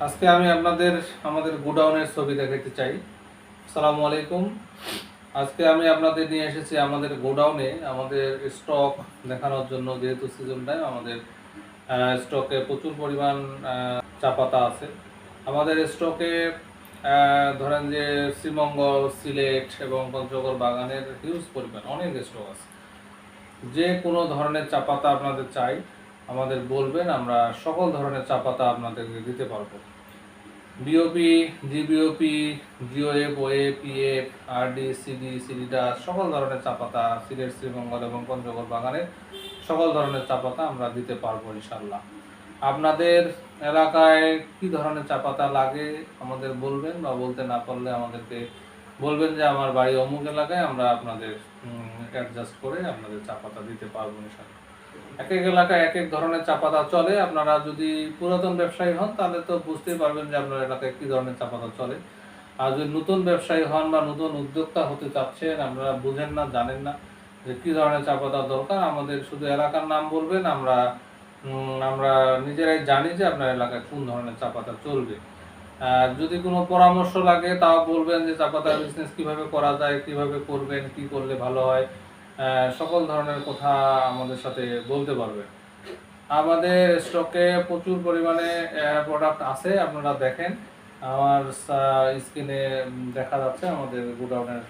আজকে আমি আপনাদের আমাদের গোডাউনের ছবি দেখাতে চাই। আসসালামু আলাইকুম। আজকে আমি আপনাদের নিয়ে এসেছি আমাদের গোডাউনে আমাদের স্টক দেখানোর জন্য যেহেতু সিজন টাইম আমাদের স্টকে প্রচুর পরিমাণ আহ, চা পাতা আছে। আমাদের স্টকে ধরেন যে শ্রীমঙ্গল সিলেট এবং পঞ্চগড় বাগানের হিউজ পরিমাণ অনেক স্টক আছে। যে কোনো ধরনের চা পাতা আপনাদের চাই। আমাদের বলবেন, আমরা সকল ধরনের চা পাতা আপনাদেরকে দিতে পারব। B O P G B O P G O F O A P F R D C D সিডিডা সকল ধরনের চা পাতা সিলেট, শ্রীমঙ্গল এবং পঞ্চগড় বাগানের সকল ধরনের চা পাতা আমরা দিতে পারব ইনশাল্লাহ আপনাদের এলাকায় কি ধরনের চা পাতা লাগে আমাদের বলবেন বা বলতে না পারলে আমাদেরকে বলবেন যে আমার বাড়ি অমুক এলাকায় আমরা আপনাদের অ্যাডজাস্ট করে আপনাদের চা পাতা দিতে পারব ইনশাল্লাহ এক এক এলাকায় এক এক ধরনের চা পাতা চলে। আপনারা যদি পুরাতন ব্যবসায়ী হন, তাহলে তো বুঝতেই পারবেন যে আপনার এলাকায় কি ধরনের চা পাতা চলে। আর যদি নতুন ব্যবসায়ী হন বা নতুন উদ্যোক্তা হতে চাচ্ছেন, আপনারা বুঝেন না, জানেন না যে কি ধরনের চা পাতা দরকার। আমাদের শুধু এলাকার নাম বলবেন, আমরা আমরা নিজেরাই জানি যে আপনার এলাকায় কোন ধরনের চা পাতা চলবে যদি কোনো পরামর্শ লাগে, তাও বলবেন যে চা পাতার বিজনেস কীভাবে করা যায়, কীভাবে করবেন, কি করলে ভালো হয়। সকল ধরনের কথা আমাদের সাথে বলতে পারবেন আমাদের স্টকে প্রচুর পরিমাণে প্রোডাক্ট আছে, আপনারা দেখেন। আমার স্ক্রিনে দেখা যাচ্ছে আমাদের গোডাউনের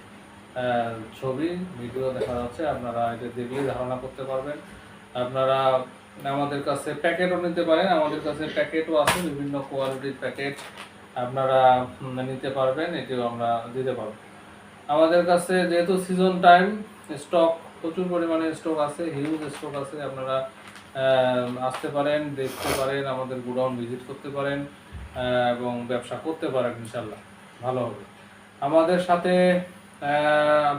ছবি ভিডিও দেখা যাচ্ছে, আপনারা এটা দেখলেই ধারণা করতে পারবেন। আপনারা আমাদের কাছে প্যাকেটও নিতে পারেন, আমাদের কাছে প্যাকেটও আছে, বিভিন্ন কোয়ালিটির প্যাকেট আপনারা নিতে পারবেন, এটিও আমরা দিতে পারব। আমাদের কাছে যেহেতু সিজন টাইম স্টক প্রচুর পরিমাণে স্টক আছে হিউজ স্টক আছে, আপনারা আসতে পারেন, দেখতে পারেন, আমাদের গোডাউন ভিজিট করতে পারেন এবং ব্যবসা করতে পারেন ইনশাল্লাহ ভালো হবে। আমাদের সাথে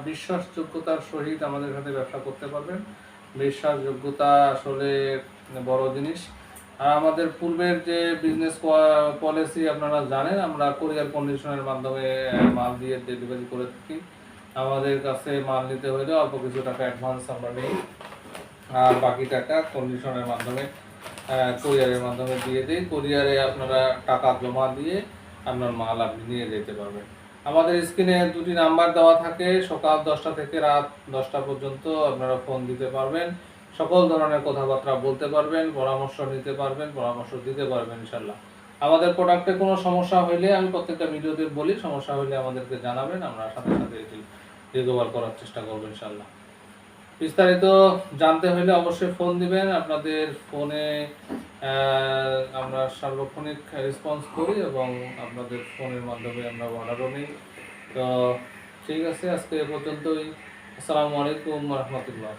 বিশ্বাসযোগ্যতার সহিত আমাদের সাথে ব্যবসা করতে পারবেন। বিশ্বাসযোগ্যতা আসলে বড় জিনিস। আর আমাদের পূর্বের যে বিজনেস পলিসি আপনারা জানেন, আমরা কোরিয়ার কন্ডিশনের মাধ্যমে মাল দিয়ে ডেলিভারি করে থাকি। আমাদের কাছে মাল নিতে হলে অল্প কিছু টাকা অ্যাডভান্স আমরা নিই। আর বাকি টাকা কন্ডিশনের মাধ্যমে কোরিয়ারের মাধ্যমে দিয়ে দিই। কোরিয়ারে আপনারা টাকা জমা দিয়ে আপনার মাল আপনি নিয়ে যেতে পারবেন। আমাদের স্ক্রিনে দুটি নাম্বার দেওয়া থাকে। সকাল দশটা থেকে রাত দশটা পর্যন্ত আপনারা ফোন দিতে পারবেন। সকল ধরনের কথাবার্তা বলতে পারবেন, পরামর্শ নিতে পারবেন, পরামর্শ দিতে পারবেন ইনশাল্লাহ আমাদের প্রোডাক্টে কোনো সমস্যা হইলে আমি প্রত্যেকটা ভিডিওতে বলি, সমস্যা হইলে আমাদেরকে জানাবেন, আমরা সাথে সাথে এটি রিকভার করার চেষ্টা করব ইনশাল্লাহ বিস্তারিত জানতে হলে অবশ্যই ফোন দিবেন, আপনাদের ফোনে আমরা সার্বক্ষণিক রেসপন্স করি এবং আপনাদের ফোনের মাধ্যমে আমরা অর্ডারও নিই। তো ঠিক আছে, আজকে এ পর্যন্তই। আসসালামু আলাইকুম রহমতুল্লাহ।